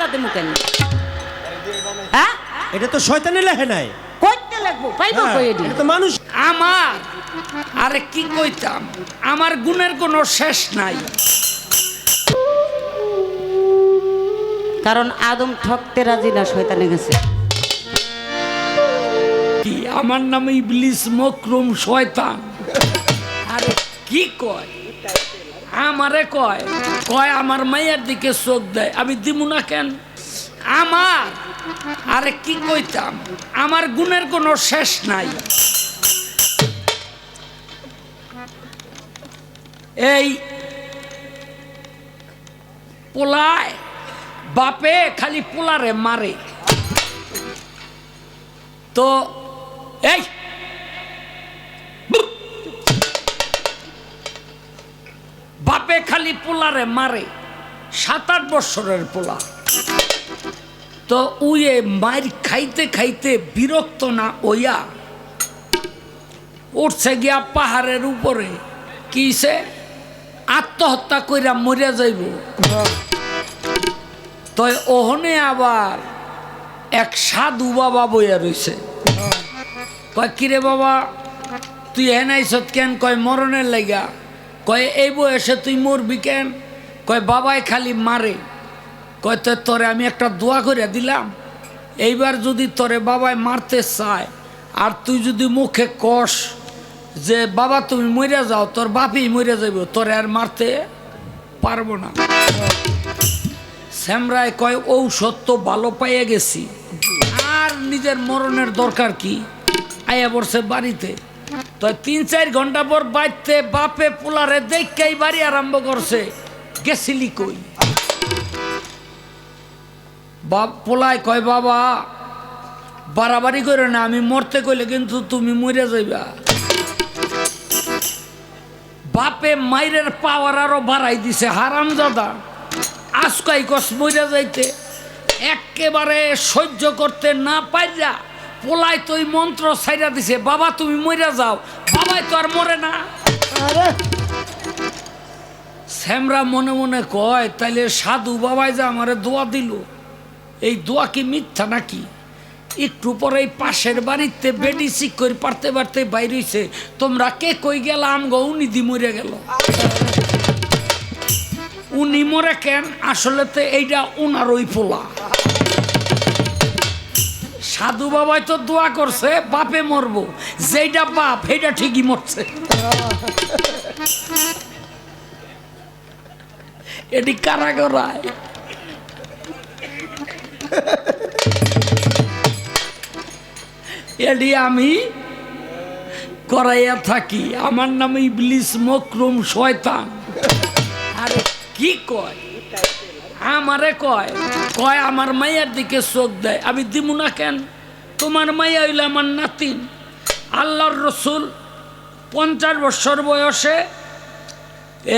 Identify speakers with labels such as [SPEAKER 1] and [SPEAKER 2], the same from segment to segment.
[SPEAKER 1] বাধা দেবো কেন হ্যাঁ?
[SPEAKER 2] এটা তো শয়তানি লেখে নাই।
[SPEAKER 1] কইতে লাগবো পাইবো
[SPEAKER 2] হ্যাঁ,
[SPEAKER 1] কই এডি
[SPEAKER 2] এটা তো মানুষ
[SPEAKER 3] আমার আরে কি কইতাম? আমার গুণের কোনো শেষ নাই।
[SPEAKER 1] কারণ আদম ঠকতে রাজি না শয়তানে গেছে।
[SPEAKER 3] কি? আমার নামে ইবলিস মকরুম শয়তান। আরে কি কয়? আমারে কয় কয় আমার মাইয়ার দিকে চোখ দেয়। আমি দিমু না কেন? আমার, আরে কি কইতাম? আমার গুণের কোনো শেষ নাই। এই পোলায় বাপে খালি পোলারে মারে। তো, এই বাপে খালি পোলারে মারে। সাত আট বছরের পোলা। তো উয়ে মার খাইতে খাইতে বিরক্ত না ওইয়া উঠছে গিয়া পাহাড়ের উপরে। কিসে আত্মহত্যা কইরা মরিয়া যাইব। তো ওহনে আবার এক সাধু বাবা বইয়া রইছে। কয়, কিরে বাবা, তুই হেনাইছত কেন কয় মরণের লাগা কয়, এই বয়সে তুই মরবি কেন? কয়, বাবাই খালি মারে। কয়, তো তোরে আমি একটা দোয়া করে দিলাম। এইবার যদি তোরে বাবাই মারতে চায়, আর তুই যদি মুখে কষ যে, বাবা, তুমি মরে যাও, তোর বাপই মরে যাইব, তোরে আর মারতে পারব না। শ্যামরায় কয়, ঔষধ তো ভালো পাইয়া গেছি। আর নিজের মরণের দরকার কি? আয়া বসে বাড়িতে। তো তিন চার ঘণ্টা পর বাড়তে বাপে পোলারে দেখেই বাড়ি আরম্ভ করছে। গেছিলি কই? বাপ পোলায় কয়, বাবা, বাড়াবাড়ি করে না, আমি মরতে কইলে কিন্তু তুমি মরে যাইবা। বাপে মাইরের পাওয়ার আরও বাড়াই দিছে হারাম দাদা আজকাই কস মরে যাইতে একেবারে সহ্য করতে না পাইরা পোলাই তো ওই মন্ত্র ছাইরা দিছে। বাবা তুমি মরে যাও। বাবাই তো আর মরে না। শ্যামরা মনে মনে কয় তাইলে সাধু বাবাই যে আমারে দোয়া দিল। এই দোয়া কি মিথ্যা নাকি? একটু পরে এই পাশের বাড়িতে বেডি করে পারতে পারতে বাইরেছে তোমরা কে কই গেল? আমগো উনি দি মরে গেল। উনি মরে কেন? আসলে তো এইটা উনার ওই পোলা। সাধু বাবাই তো দোয়া করছে, বাপে মরবো। যেইটা বাপ সেইটা ঠিকই মরছে। এটি কারা করায় এটি আমি করাইয়া থাকি। আমার নাম ইবলিস মকরুম শয়তান। আরে কি কয়? আমারে কয় কয়, আমার মাইয়ার দিকে চোখ দেয়। আমি দিমু না কেন? তোমার মাইয়া হইলে আমার নাতিন আল্লাহর রসুল পঞ্চাশ বছর বয়সে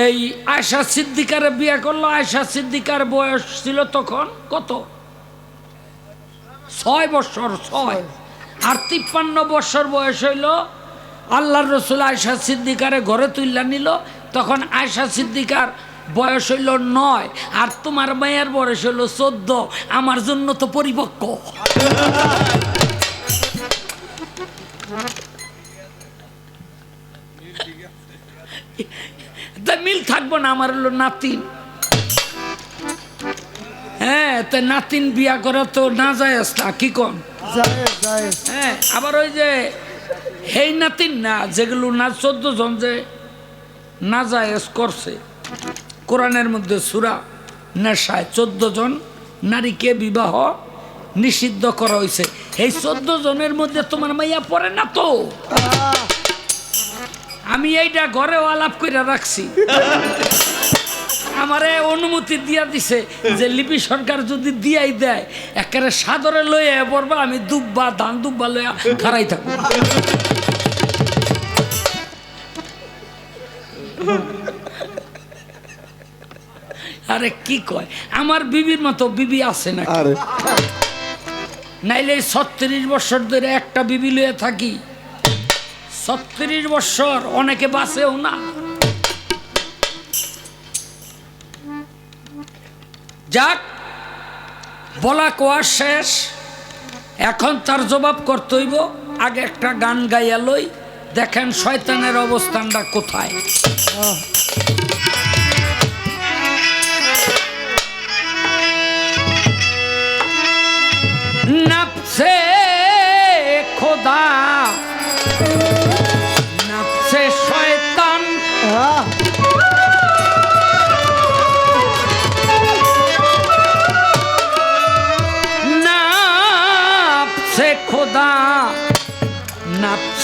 [SPEAKER 3] এই আয়সা সিদ্দিকারে বিয়ে করল। আয়সা সিদ্দিকার বয়স ছিল তখন কত? ছয় বছর, ছয়। আর তিপ্পান্ন বছর বয়স হইল আল্লাহর রসুল আয়সা সিদ্দিকারে ঘরে তুললা নিল। তখন আয়সা সিদ্দিকার বয়স হইল নয় আর তোমার মায়ের বয়স হইল চোদ্দ আমার জন্য তো পরিপক্ক। মিল থাকব না আমার হলো নাতিন। হ্যাঁ তা নাতিন বিয়া করা তো না যায় না কি কন? হ্যাঁ আবার ওই যে হেই নাতিন না যেগুলো না চোদ্দ জন যে না যায় করছে। কোরআনের মধ্যে সুরা নেশায় চোদ্দ জন নারীকে বিবাহ নিষিদ্ধ করা হয়েছে। এই চোদ্দ জনের মধ্যে তোমার মাইয়া পড়ে না তো? আমি এইটা ঘরেও আলাপ করে রাখছি। আমারে অনুমতি দিয়া দিছে যে লিপি সরকার যদি দিয়াই দেয়, একেবারে সাদরে লইয়া পড়বা, আমি দুব্বা, ধান দুব্বা লইয়া খারাই থাকব। আরে কি কয়? আমার বিবির মতো বিবি আছে না
[SPEAKER 4] আরে।
[SPEAKER 3] নাইলে ছত্রিশ বছর ধরে একটা বিবি লয়ে থাকি। ছত্রিশ বছর অনেকে বাঁচেও না। যাক বলা কোয়া শেষ। এখন তার জবাব করতে হইব আগে একটা গান গাইয়া লই। দেখেন শয়তানের অবস্থানটা কোথায়।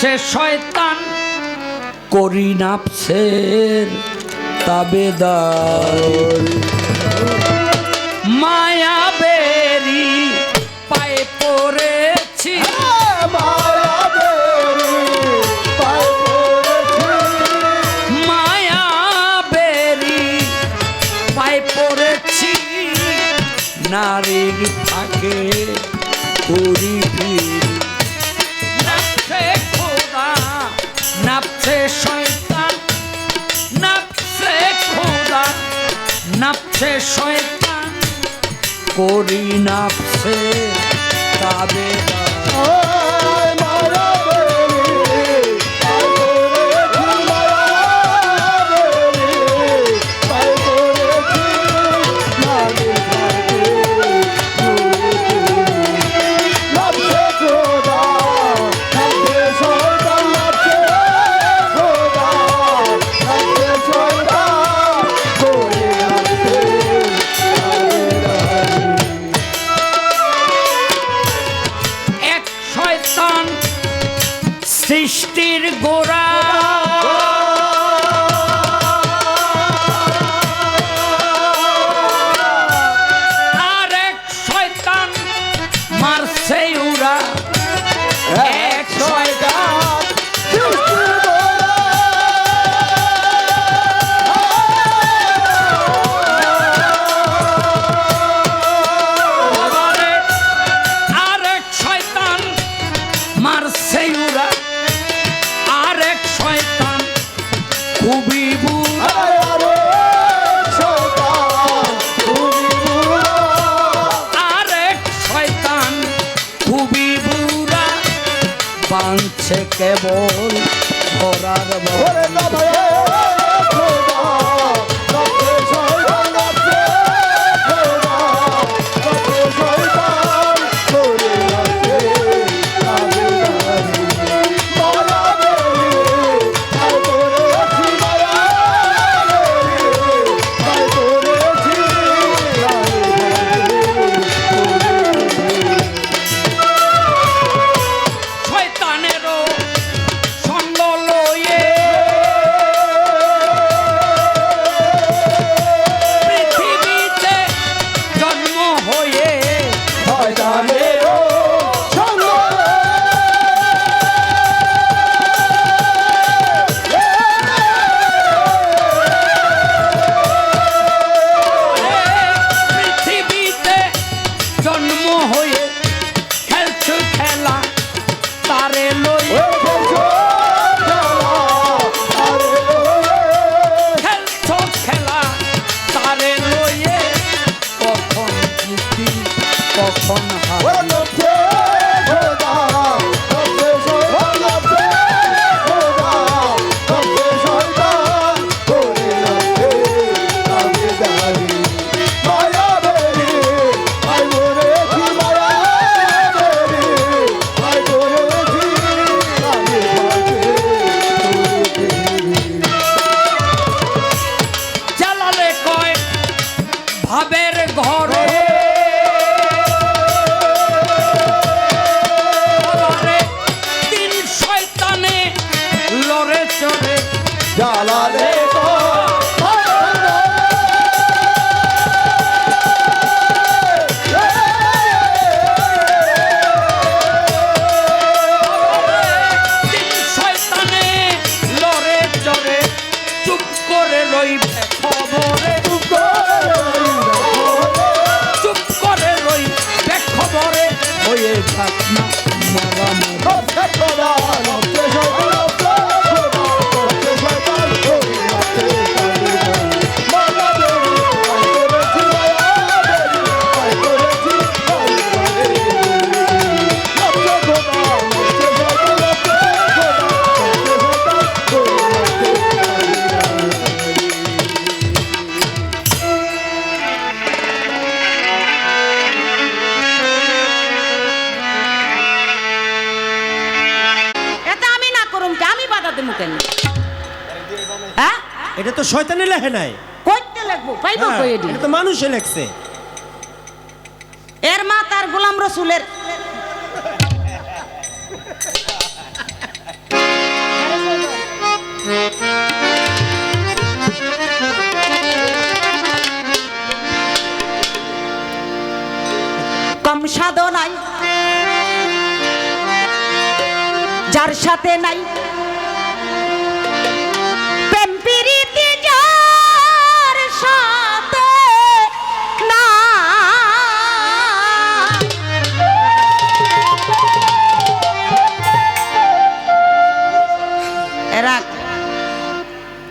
[SPEAKER 3] সে শয়তান। করি নাপসের তাবেদার। হ্যাঁ, মায়া বেরি পায়ে পড়েছি। মায়া বেরি পায়ে পড়েছি। নারীর ফাঁকে করি সে শয়তান করি নাপসে তাবে ও শয়তানে লেখে নাই।
[SPEAKER 1] কইতে লাগবো পাইব
[SPEAKER 3] হ্যাঁ,
[SPEAKER 1] কই এডি
[SPEAKER 3] এটা তো মানুষে লেখছে।
[SPEAKER 1] এর মা তার গোলাম রসুলের কম সাধনায় যার সাথে নাই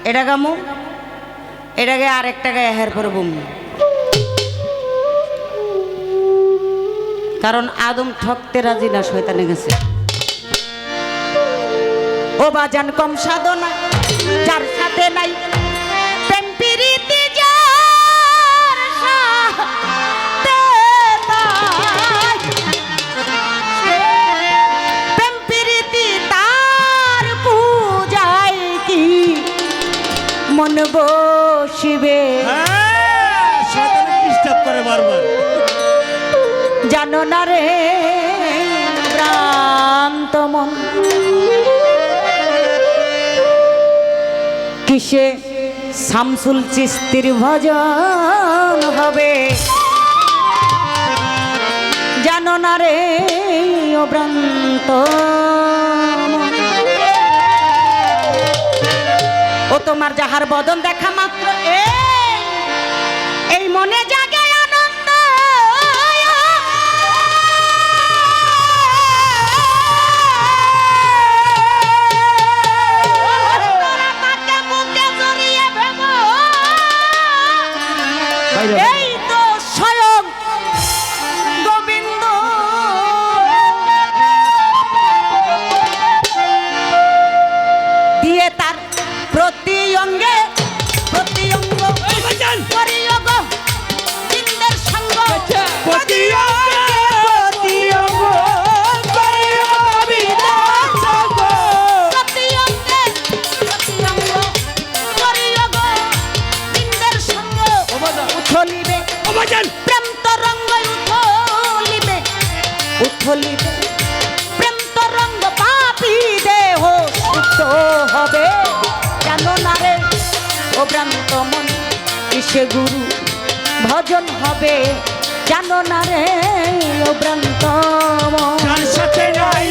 [SPEAKER 1] এটা গামো। এটাকে আর একটা গায়ে হের পরে বুম। কারণ আদম ঠকতে রাজি না শৈতানে গেছে। ও বাজান কম সাধনা, যার সাথে নাই মন বসিবে।
[SPEAKER 3] ডিস্টার্ব
[SPEAKER 1] জানো না রে প্রান্ত মন। কিসে শামসুল চিস্তির ভজন হবে? জানো না রে অভ্রান্ত ও তোমার যাহার বদন দেখা মাত্র এই মনে যা আছে গুরু ভজন হবে জানো না রে ও ভ্রান্ত
[SPEAKER 3] সাথে নাই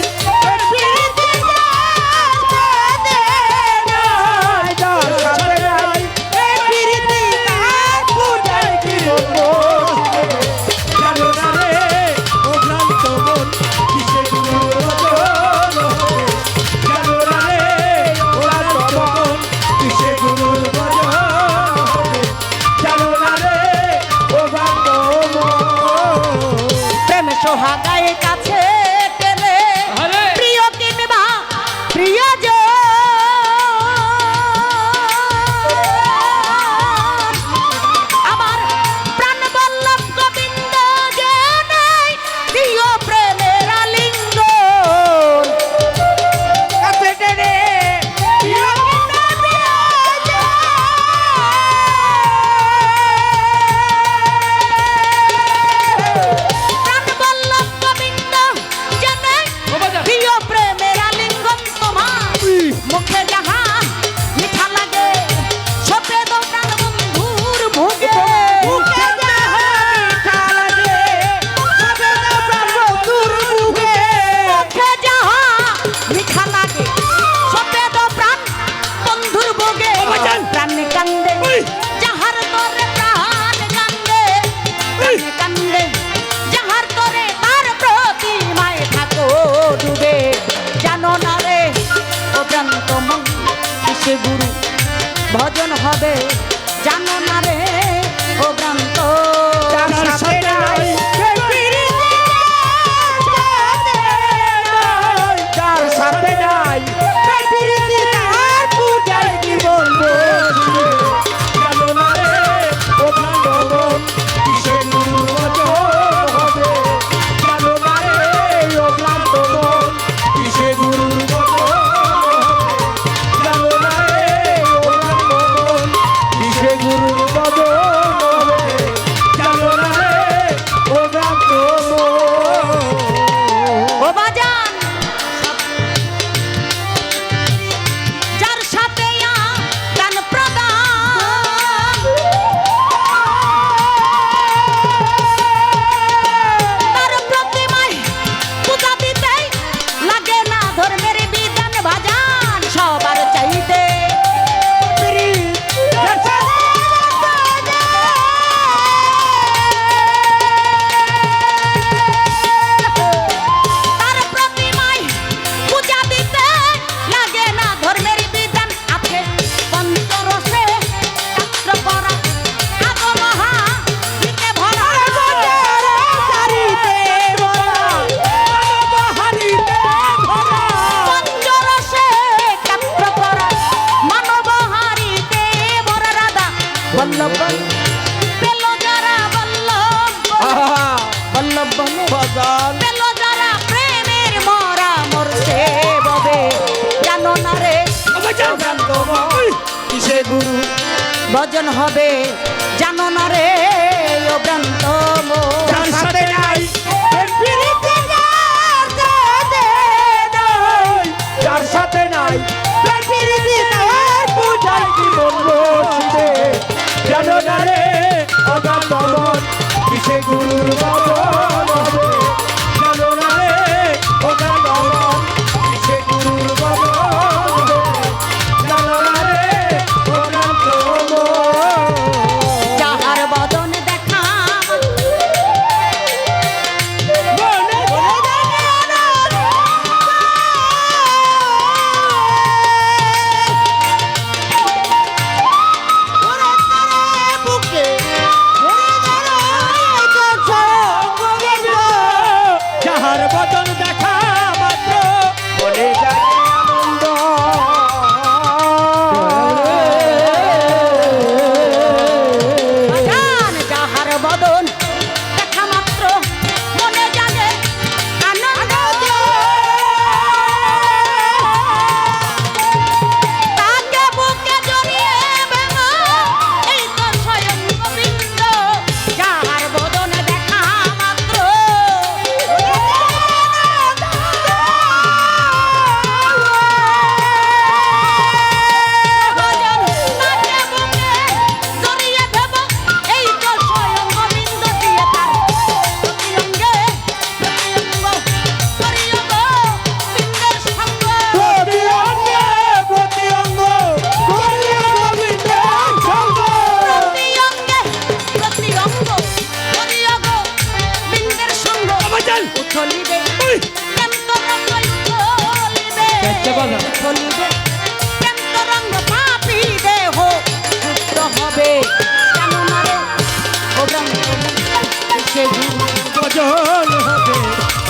[SPEAKER 3] বদল হবে,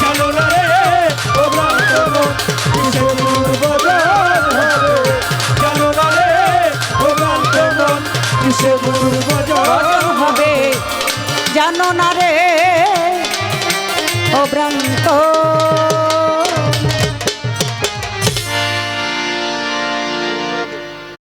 [SPEAKER 2] চলো না রে, ও ব্রাহ্মণ কৃষ্ণের বদল হবে। চলো না রে, ও ব্রাহ্মণ কৃষ্ণের বদল
[SPEAKER 1] হবে। জানো না রে ও ব্রাহ্মণ